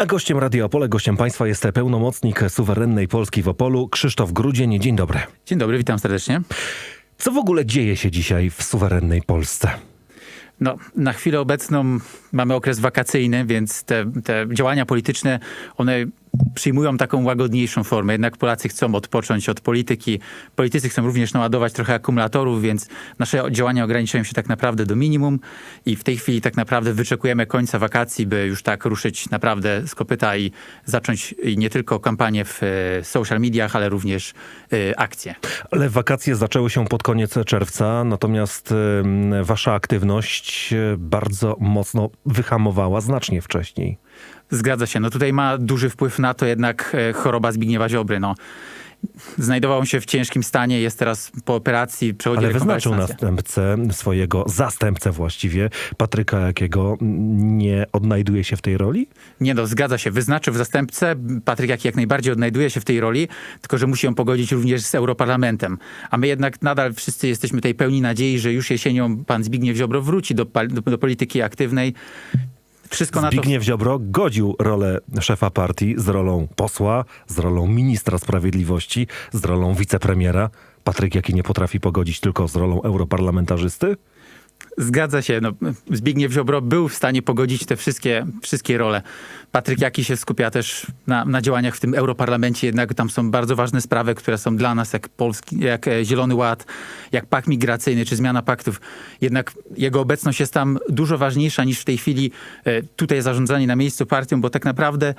A gościem Radia Opole, gościem państwa jest pełnomocnik suwerennej Polski w Opolu, Krzysztof Grudzień. Dzień dobry. Dzień dobry, witam serdecznie. Co w ogóle dzieje się dzisiaj w suwerennej Polsce? No, na chwilę obecną mamy okres wakacyjny, więc te, te działania polityczne, one przyjmują taką łagodniejszą formę. Jednak Polacy chcą odpocząć od polityki. Politycy chcą również naładować trochę akumulatorów, więc nasze działania ograniczają się tak naprawdę do minimum i w tej chwili tak naprawdę wyczekujemy końca wakacji, by już tak ruszyć naprawdę z kopyta i zacząć nie tylko kampanię w e, social mediach, ale również e, akcje. Ale wakacje zaczęły się pod koniec czerwca, natomiast wasza aktywność e, bardzo mocno wyhamowała znacznie wcześniej. Zgadza się. No tutaj ma duży wpływ na to jednak e, choroba Zbigniewa Ziobry. No. Znajdował się w ciężkim stanie, jest teraz po operacji, przechodzi Ale wyznaczył następcę, swojego zastępcę właściwie, Patryka Jakiego. Nie odnajduje się w tej roli? Nie no, zgadza się. Wyznaczył w zastępcę. Patryk Jaki jak najbardziej odnajduje się w tej roli, tylko że musi ją pogodzić również z Europarlamentem. A my jednak nadal wszyscy jesteśmy tej pełni nadziei, że już jesienią pan Zbigniew Ziobro wróci do, do, do polityki aktywnej. Wszystko na. Zbigniew Ziobro godził rolę szefa partii z rolą posła, z rolą ministra sprawiedliwości, z rolą wicepremiera. Patryk Jaki nie potrafi pogodzić tylko z rolą europarlamentarzysty? Zgadza się. No, Zbigniew Ziobro był w stanie pogodzić te wszystkie, wszystkie role. Patryk Jaki się skupia też na, na działaniach w tym Europarlamencie, jednak tam są bardzo ważne sprawy, które są dla nas, jak, Polski, jak e, Zielony Ład, jak pakt migracyjny, czy zmiana paktów. Jednak jego obecność jest tam dużo ważniejsza niż w tej chwili e, tutaj zarządzanie na miejscu partią, bo tak naprawdę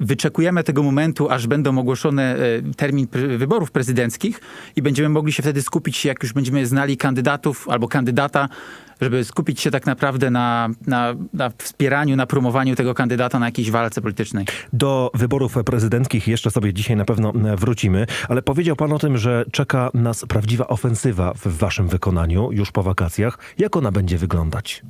wyczekujemy tego momentu, aż będą ogłoszone e, termin wyborów prezydenckich i będziemy mogli się wtedy skupić, jak już będziemy znali kandydatów albo kandydata, żeby skupić się tak naprawdę na, na, na wspieraniu, na promowaniu tego kandydata na jakiejś walce politycznej. Do wyborów prezydenckich jeszcze sobie dzisiaj na pewno e, wrócimy, ale powiedział pan o tym, że czeka nas prawdziwa ofensywa w waszym wykonaniu już po wakacjach. Jak ona będzie wyglądać?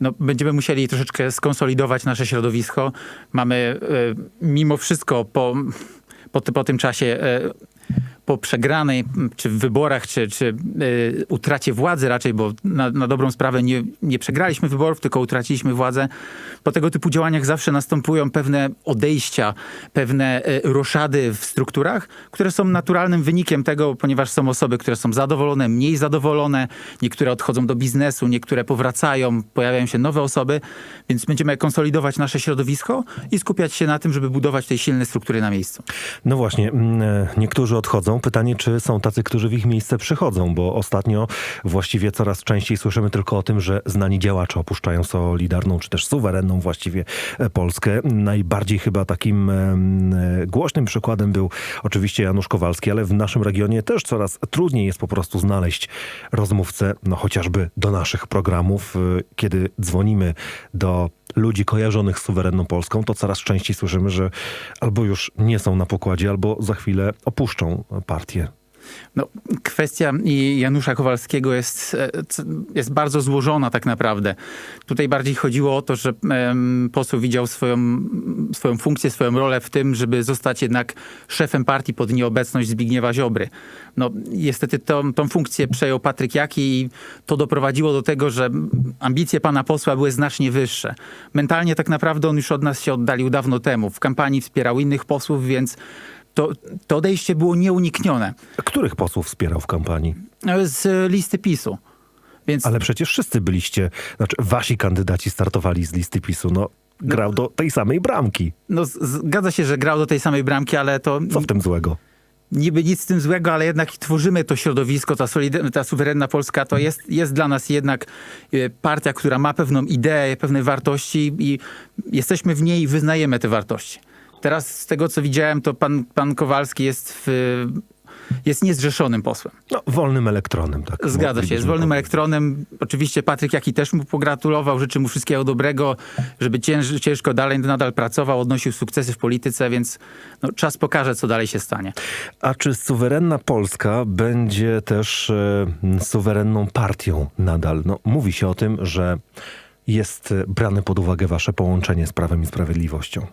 No, będziemy musieli troszeczkę skonsolidować nasze środowisko. Mamy e, mimo wszystko po, po, po tym czasie, e, po przegranej, czy w wyborach, czy, czy e, utracie władzy raczej, bo na, na dobrą sprawę nie, nie przegraliśmy wyborów, tylko utraciliśmy władzę. Po tego typu działaniach zawsze następują pewne odejścia, pewne e, roszady w strukturach, które są naturalnym wynikiem tego, ponieważ są osoby, które są zadowolone, mniej zadowolone, niektóre odchodzą do biznesu, niektóre powracają, pojawiają się nowe osoby, więc będziemy konsolidować nasze środowisko i skupiać się na tym, żeby budować tej silne struktury na miejscu. No właśnie, mm, e, niektórzy odchodzą. Pytanie, czy są tacy, którzy w ich miejsce przychodzą, bo ostatnio właściwie coraz częściej słyszymy tylko o tym, że znani działacze opuszczają Solidarną, czy też suwerenną właściwie e, Polskę. Najbardziej chyba takim e, głośnym przykładem był oczywiście Janusz Kowalski, ale w naszym regionie też coraz trudniej jest po prostu znaleźć rozmówcę, no chociażby do naszych programów, e, kiedy dzwonimy do ludzi kojarzonych z suwerenną Polską, to coraz częściej słyszymy, że albo już nie są na pokładzie, albo za chwilę opuszczą partię. No, kwestia Janusza Kowalskiego jest, e, jest bardzo złożona tak naprawdę. Tutaj bardziej chodziło o to, że poseł widział swoją, swoją funkcję, swoją rolę w tym, żeby zostać jednak szefem partii pod nieobecność Zbigniewa Ziobry. No, niestety tą, tą funkcję przejął Patryk Jaki i to doprowadziło do tego, że ambicje pana posła były znacznie wyższe. Mentalnie tak naprawdę on już od nas się oddalił dawno temu. W kampanii wspierał innych posłów, więc to, to odejście było nieuniknione Których posłów wspierał w kampanii? z listy PiSu. Więc Ale przecież wszyscy byliście, znaczy wasi kandydaci startowali z listy PiSu. No, grał do tej samej bramki. no, zgadza się, że grał do tej samej bramki, ale to Co w tym złego? niby nic z tym złego, ale jednak tworzymy to środowisko, ta, ta suwerenna Polska to jest, jest dla nas jednak e, partia, która ma pewną ideę, pewne wartości i jesteśmy w niej i wyznajemy te wartości. Teraz z tego, co widziałem, to pan, pan Kowalski jest w, jest niezrzeszonym posłem. No, wolnym elektronem, tak. Zgadza się, jest wolnym elektronem. Oczywiście Patryk Jaki też mu pogratulował, życzy mu wszystkiego dobrego, żeby cięż, ciężko dalej nadal pracował, odnosił sukcesy w polityce, więc no, czas pokaże, co dalej się stanie. A czy suwerenna Polska będzie też e, suwerenną partią nadal? No, mówi się o tym, że jest e, brane pod uwagę wasze połączenie z Prawem i Sprawiedliwością.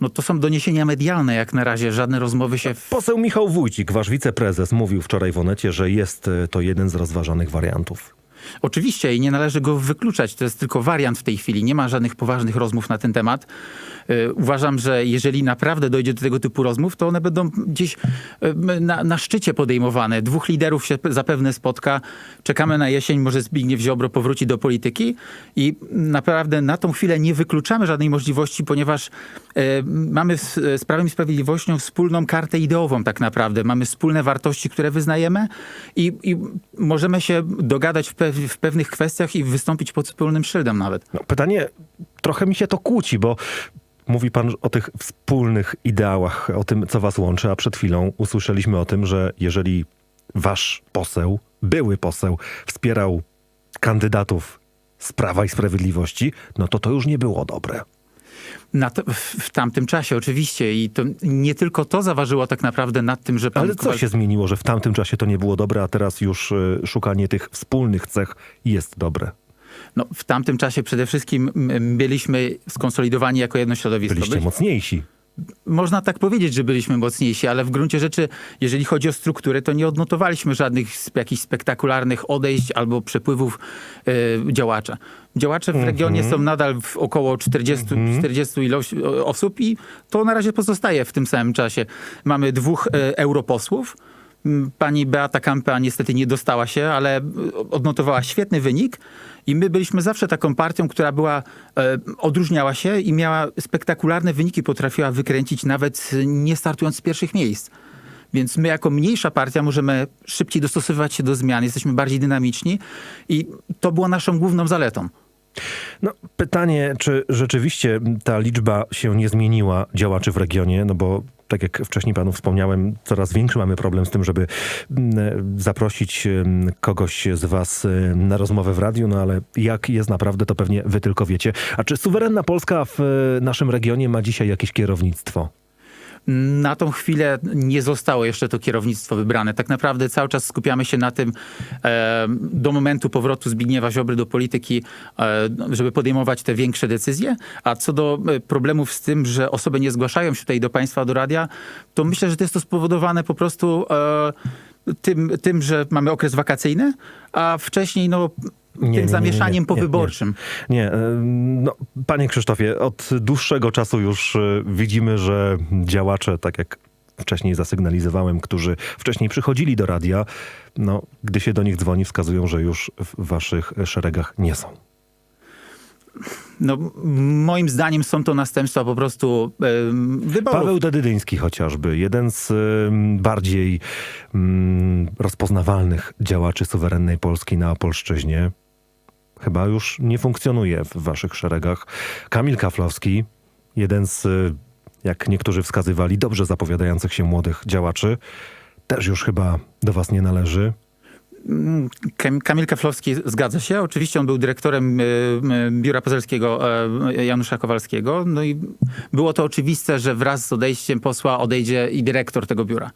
No to są doniesienia medialne jak na razie, żadne rozmowy się... Poseł Michał Wójcik, wasz wiceprezes, mówił wczoraj w Onecie, że jest e, to jeden z rozważanych wariantów. Oczywiście i nie należy go wykluczać. To jest tylko wariant w tej chwili. Nie ma żadnych poważnych rozmów na ten temat. Y, Uważam, że jeżeli naprawdę dojdzie do tego typu rozmów, to one będą gdzieś y, na, na szczycie podejmowane. Dwóch liderów się zapewne spotka. Czekamy na jesień, może Zbigniew Ziobro powróci do polityki i naprawdę na tą chwilę nie wykluczamy żadnej możliwości, ponieważ y, mamy z, z Prawem i Sprawiedliwością wspólną kartę ideową tak naprawdę. Mamy wspólne wartości, które wyznajemy i, i możemy się dogadać w, pew, w pewnych kwestiach i wystąpić pod wspólnym szyldem nawet. No, pytanie, trochę mi się to kłóci, bo mówi pan o tych wspólnych ideałach, o tym, co was łączy, a przed chwilą usłyszeliśmy o tym, że jeżeli wasz poseł, były poseł, wspierał kandydatów z Prawa i Sprawiedliwości, no to to już nie było dobre. To, w, tamtym czasie oczywiście i to nie tylko to zaważyło tak naprawdę nad tym, że pan Ale co Kowal- się zmieniło, że w tamtym czasie to nie było dobre, a teraz już y, szukanie tych wspólnych cech jest dobre? No, w tamtym czasie przede wszystkim byliśmy skonsolidowani jako jedno środowisko. Byliście Byli- mocniejsi. Można tak powiedzieć, że byliśmy mocniejsi, ale w gruncie rzeczy, jeżeli chodzi o strukturę, to nie odnotowaliśmy żadnych jakichś spektakularnych odejść albo przepływów e, działacza. Działacze w regionie są nadal w około 40, 40 ilość o- osób i to na razie pozostaje w tym samym czasie. Mamy dwóch e, europosłów. M, Pani Beata Kampa niestety nie dostała się, ale e, odnotowała świetny wynik i my byliśmy zawsze taką partią, która była, e, odróżniała się i miała spektakularne wyniki, potrafiła wykręcić nawet e, nie startując z pierwszych miejsc. Więc my jako mniejsza partia możemy szybciej dostosowywać się do zmian, jesteśmy bardziej dynamiczni i to było naszą główną zaletą. No, pytanie, czy rzeczywiście ta liczba się nie zmieniła działaczy w regionie, no bo tak jak wcześniej panu wspomniałem, coraz większy mamy problem z tym, żeby mm, zaprosić mm, kogoś z was y, na rozmowę w radiu, no ale jak jest naprawdę, to pewnie wy tylko wiecie. A czy suwerenna Polska w y, naszym regionie ma dzisiaj jakieś kierownictwo? Na tą chwilę nie zostało jeszcze to kierownictwo wybrane. Tak naprawdę cały czas skupiamy się na tym e, do momentu powrotu Zbigniewa Ziobry do polityki, e, żeby podejmować te większe decyzje. A co do e, problemów z tym, że osoby nie zgłaszają się tutaj do państwa, do radia, to myślę, że to jest to spowodowane po prostu e, tym, tym, że mamy okres wakacyjny, a wcześniej no, Nie, tym nie, zamieszaniem nie, nie, powyborczym. Nie, no, panie Krzysztofie, od dłuższego czasu już y, widzimy, że działacze, tak jak wcześniej zasygnalizowałem, którzy wcześniej przychodzili do radia, no, gdy się do nich dzwoni, wskazują, że już w waszych szeregach nie są. No, moim zdaniem są to następstwa po prostu e, wyborów. Paweł Dedydyński chociażby, jeden z y, bardziej rozpoznawalnych działaczy suwerennej Polski na Opolszczyźnie, chyba już nie funkcjonuje w waszych szeregach. Kamil Kaflowski, jeden z, y, jak niektórzy wskazywali, dobrze zapowiadających się młodych działaczy, też już chyba do was nie należy. Kam- Kamil Kaflowski zgadza się. Oczywiście on był dyrektorem y, y, biura poselskiego y, Janusza Kowalskiego. No i było to oczywiste, że wraz z odejściem posła odejdzie i dyrektor tego biura.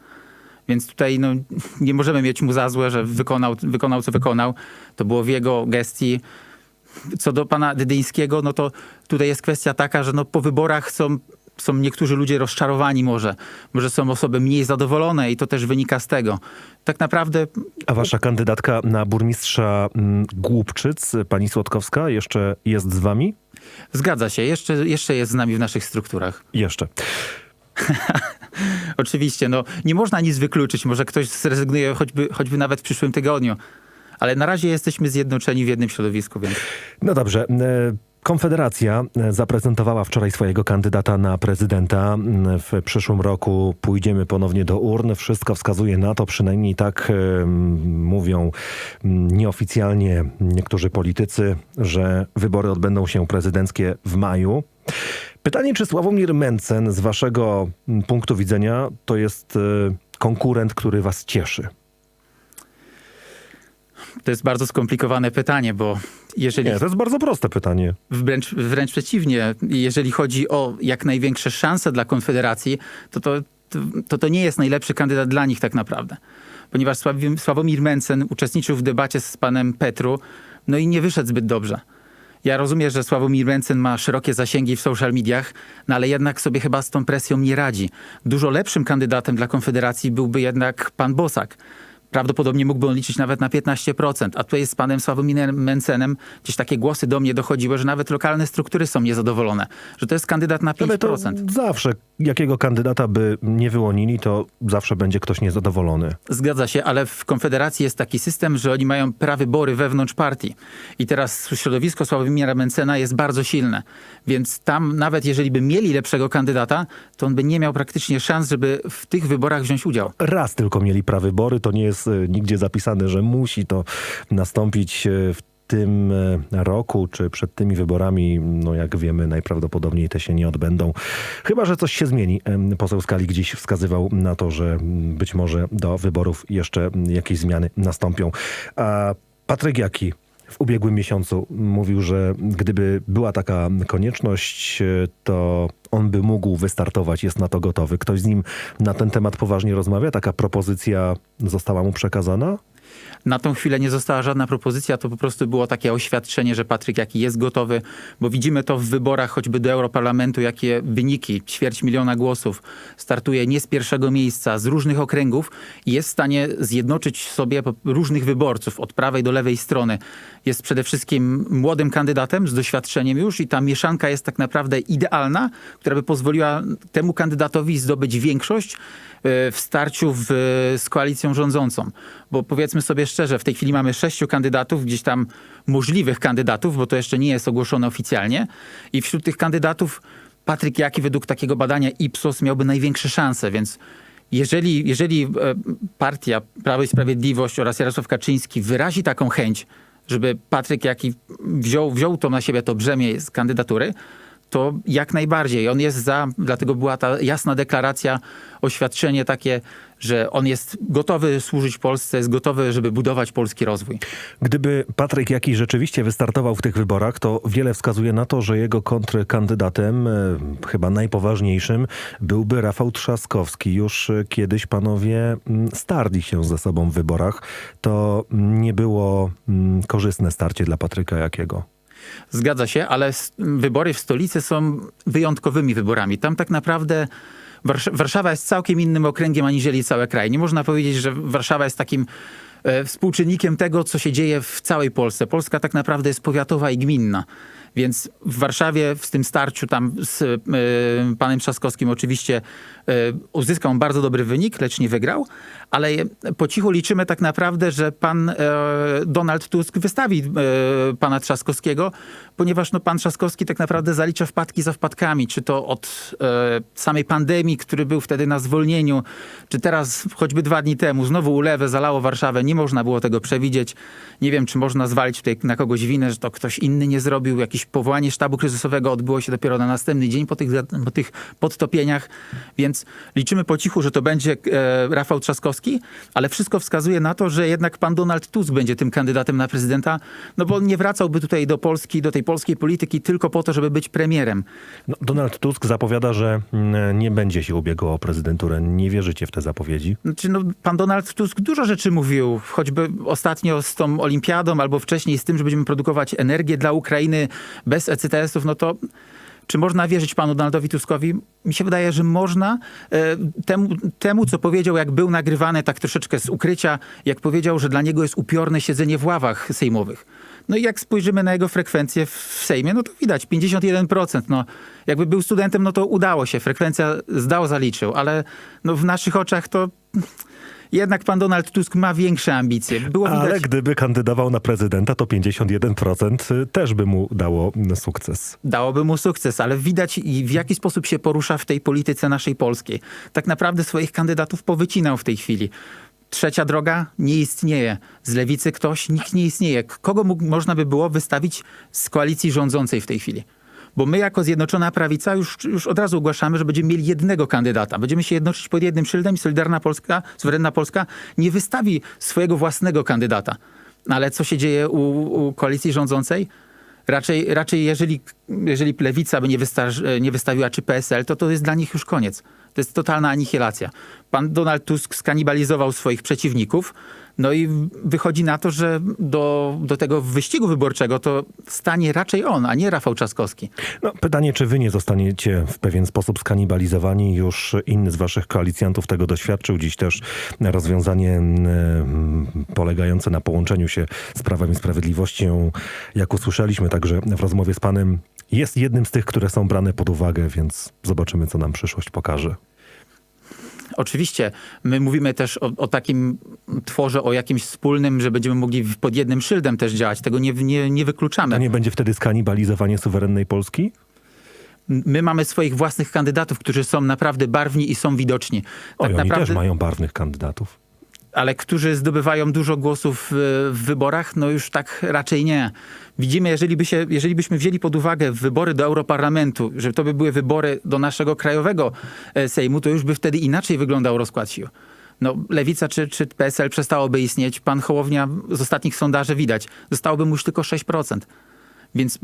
Więc tutaj no, nie możemy mieć mu za złe, że wykonał, wykonał co wykonał. To było w jego gestii. Co do pana Dydyńskiego, no to tutaj jest kwestia taka, że no po wyborach są, są niektórzy ludzie rozczarowani może. Może są osoby mniej zadowolone i to też wynika z tego. Tak naprawdę A wasza kandydatka na burmistrza mm, Głubczyc, pani Słodkowska, jeszcze jest z wami? Zgadza się, jeszcze, jeszcze jest z nami w naszych strukturach. Jeszcze. Oczywiście, no nie można nic wykluczyć, może ktoś zrezygnuje choćby, choćby nawet w przyszłym tygodniu, ale na razie jesteśmy zjednoczeni w jednym środowisku, więc No dobrze. e, Konfederacja e, zaprezentowała wczoraj swojego kandydata na prezydenta. M, W przyszłym roku pójdziemy ponownie do urn. Wszystko wskazuje na to, przynajmniej tak e, mówią nieoficjalnie niektórzy politycy, że wybory odbędą się prezydenckie w maju. Pytanie, czy Sławomir Mencen z waszego m, punktu widzenia to jest e, konkurent, który was cieszy? to jest bardzo skomplikowane pytanie, bo jeżeli Nie, to jest bardzo proste pytanie. wręcz, wręcz przeciwnie, jeżeli chodzi o jak największe szanse dla Konfederacji, to to, to, to, nie jest najlepszy kandydat dla nich tak naprawdę. Ponieważ Sławomir Mencen uczestniczył w debacie z panem Petru, no i nie wyszedł zbyt dobrze. Ja rozumiem, że Sławomir Mencen ma szerokie zasięgi w social mediach, no ale jednak sobie chyba z tą presją nie radzi. Dużo lepszym kandydatem dla Konfederacji byłby jednak pan Bosak. Prawdopodobnie mógłby on liczyć nawet na 15%. A tutaj z panem Sławomirem Mencenem gdzieś takie głosy do mnie dochodziły, że nawet lokalne struktury są niezadowolone, że to jest kandydat na 5%. Ale to zawsze, jakiego kandydata by nie wyłonili, to zawsze będzie ktoś niezadowolony. Zgadza się, ale w Konfederacji jest taki system, że oni mają prawybory wewnątrz partii. I teraz środowisko Sławomira Mencena jest bardzo silne. Więc tam nawet jeżeli by mieli lepszego kandydata, to on by nie miał praktycznie szans, żeby w tych wyborach wziąć udział. Raz tylko mieli prawybory, to nie jest e, nigdzie zapisane, że musi to nastąpić e, w tym e, roku, czy przed tymi wyborami, no jak wiemy, najprawdopodobniej te się nie odbędą. Chyba, że coś się zmieni. Poseł Skalik dziś wskazywał na to, że być może do wyborów jeszcze jakieś zmiany nastąpią. A Patryk Jaki w ubiegłym miesiącu mówił, że gdyby była taka konieczność, e, to on by mógł wystartować, jest na to gotowy. Ktoś z nim na ten temat poważnie rozmawia? Taka propozycja została mu przekazana? Na tą chwilę nie została żadna propozycja, to po prostu było takie oświadczenie, że Patryk Jaki jest gotowy, bo widzimy to w wyborach choćby do Europarlamentu, jakie wyniki, ćwierć miliona głosów, startuje nie z pierwszego miejsca, z różnych okręgów i jest w stanie zjednoczyć sobie różnych wyborców od prawej do lewej strony. Jest przede wszystkim młodym kandydatem z doświadczeniem już i ta mieszanka jest tak naprawdę idealna, która by pozwoliła temu kandydatowi zdobyć większość e, w starciu w, z koalicją rządzącą. Bo powiedzmy sobie szczerze, w tej chwili mamy sześciu kandydatów, gdzieś tam możliwych kandydatów, bo to jeszcze nie jest ogłoszone oficjalnie. I wśród tych kandydatów Patryk Jaki według takiego badania Ipsos miałby największe szanse, więc jeżeli, jeżeli e, partia Prawo i Sprawiedliwość oraz Jarosław Kaczyński wyrazi taką chęć, żeby Patryk Jaki wziął, wziął to na siebie to brzemię z kandydatury, to jak najbardziej. On jest za, dlatego była ta jasna deklaracja, oświadczenie takie, że on jest gotowy służyć Polsce, jest gotowy, żeby budować polski rozwój. Gdyby Patryk Jaki rzeczywiście wystartował w tych wyborach, to wiele wskazuje na to, że jego kontrkandydatem, e, chyba najpoważniejszym, byłby Rafał Trzaskowski. Już e, kiedyś panowie mm, starli się ze sobą w wyborach. To nie było mm, korzystne starcie dla Patryka Jakiego. Zgadza się, ale wybory w stolicy są wyjątkowymi wyborami. Tam tak naprawdę Warsz- Warszawa jest całkiem innym okręgiem aniżeli cały kraj. Nie można powiedzieć, że Warszawa jest takim współczynnikiem tego, co się dzieje w całej Polsce. Polska tak naprawdę jest powiatowa i gminna. Więc w Warszawie w tym starciu tam z e, panem Trzaskowskim oczywiście e, uzyskał bardzo dobry wynik, lecz nie wygrał, ale po cichu liczymy tak naprawdę, że pan e, Donald Tusk wystawi e, pana Trzaskowskiego, ponieważ no, pan Trzaskowski tak naprawdę zalicza wpadki za wpadkami, czy to od e, samej pandemii, który był wtedy na zwolnieniu, czy teraz choćby dwa dni temu znowu ulewę zalało Warszawę, nie można było tego przewidzieć. Nie wiem, czy można zwalić tutaj na kogoś winę, że to ktoś inny nie zrobił, jakieś powołanie sztabu kryzysowego odbyło się dopiero na następny dzień po tych, po tych podtopieniach, więc liczymy po cichu, że to będzie e, Rafał Trzaskowski, ale wszystko wskazuje na to, że jednak pan Donald Tusk będzie tym kandydatem na prezydenta, no bo on nie wracałby tutaj do Polski, do tej polskiej polityki tylko po to, żeby być premierem. No, Donald Tusk zapowiada, że mm, nie będzie się ubiegał o prezydenturę. Nie wierzycie w te zapowiedzi? Znaczy, no, pan Donald Tusk dużo rzeczy mówił, choćby ostatnio z tą olimpiadą, albo wcześniej z tym, że będziemy produkować energię dla Ukrainy bez ECTS-ów, no to czy można wierzyć panu Donaldowi Tuskowi? Mi się wydaje, że można. E, Temu, temu, co powiedział, jak był nagrywany tak troszeczkę z ukrycia, jak powiedział, że dla niego jest upiorne siedzenie w ławach sejmowych. No i jak spojrzymy na jego frekwencję w Sejmie, no to widać 51%. No, jakby był studentem, no to udało się, frekwencja zdał, zaliczył, ale no w naszych oczach to jednak pan Donald Tusk ma większe ambicje. Było widać... Ale gdyby kandydował na prezydenta, to 51% też by mu dało mm, sukces. dałoby mu sukces, ale widać i w jaki sposób się porusza w tej polityce naszej polskiej. Tak naprawdę swoich kandydatów powycinał w tej chwili. Trzecia droga nie istnieje. Z lewicy ktoś, nikt nie istnieje. Kogo mógł, można by było wystawić z koalicji rządzącej w tej chwili? Bo my jako Zjednoczona Prawica już, już od razu ogłaszamy, że będziemy mieli jednego kandydata. Będziemy się jednoczyć pod jednym szyldem i Solidarna Polska, Suwerenna Polska nie wystawi swojego własnego kandydata. Ale co się dzieje u, u koalicji rządzącej? Raczej, raczej jeżeli, jeżeli lewica by nie, wystar- nie wystawiła, czy PSL, to to jest dla nich już koniec. To jest totalna anihilacja. Pan Donald Tusk skanibalizował swoich przeciwników, no i wychodzi na to, że do, do tego wyścigu wyborczego to stanie raczej on, a nie Rafał Trzaskowski. No, pytanie, czy wy nie zostaniecie w pewien sposób skanibalizowani? Już inny z waszych koalicjantów tego doświadczył. Dziś też rozwiązanie mm, polegające na połączeniu się z Prawem i Sprawiedliwością, jak usłyszeliśmy także w rozmowie z panem, jest jednym z tych, które są brane pod uwagę, więc zobaczymy, co nam przyszłość pokaże. Oczywiście, my mówimy też o, o takim tworze, o jakimś wspólnym, że będziemy mogli pod jednym szyldem też działać. Tego nie, nie, nie wykluczamy. To nie będzie wtedy skanibalizowanie suwerennej Polski? My mamy swoich własnych kandydatów, którzy są naprawdę barwni i są widoczni. Oj, Tak oni naprawdę, też mają barwnych kandydatów. Ale którzy zdobywają dużo głosów w, w wyborach, no już tak raczej nie. Widzimy, jeżeli, by się, jeżeli byśmy wzięli pod uwagę wybory do Europarlamentu, że to by były wybory do naszego krajowego e, Sejmu, to już by wtedy inaczej wyglądał rozkład sił. No, Lewica czy, czy PSL przestałoby istnieć. Pan Hołownia z ostatnich sondaży widać. Zostałoby mu już tylko 6%. Więc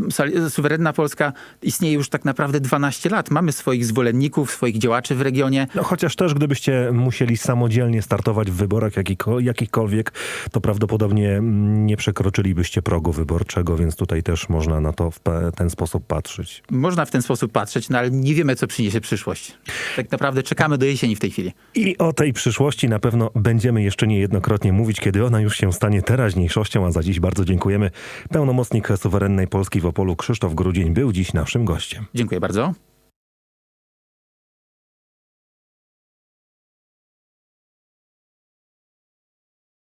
suwerenna Polska istnieje już tak naprawdę 12 lat. Mamy swoich zwolenników, swoich działaczy w regionie. No chociaż też gdybyście musieli samodzielnie startować w wyborach jakichkolwiek, to prawdopodobnie nie przekroczylibyście progu wyborczego, więc tutaj też można na to w ten sposób patrzeć. Można w ten sposób patrzeć, no ale nie wiemy, co przyniesie przyszłość. Tak naprawdę czekamy do jesieni w tej chwili. I o tej przyszłości na pewno będziemy jeszcze niejednokrotnie mówić, kiedy ona już się stanie teraźniejszością, a za dziś bardzo dziękujemy. Pełnomocnik suwerennej Polski w Opolu Krzysztof Grudzień był dziś naszym gościem. Dziękuję bardzo.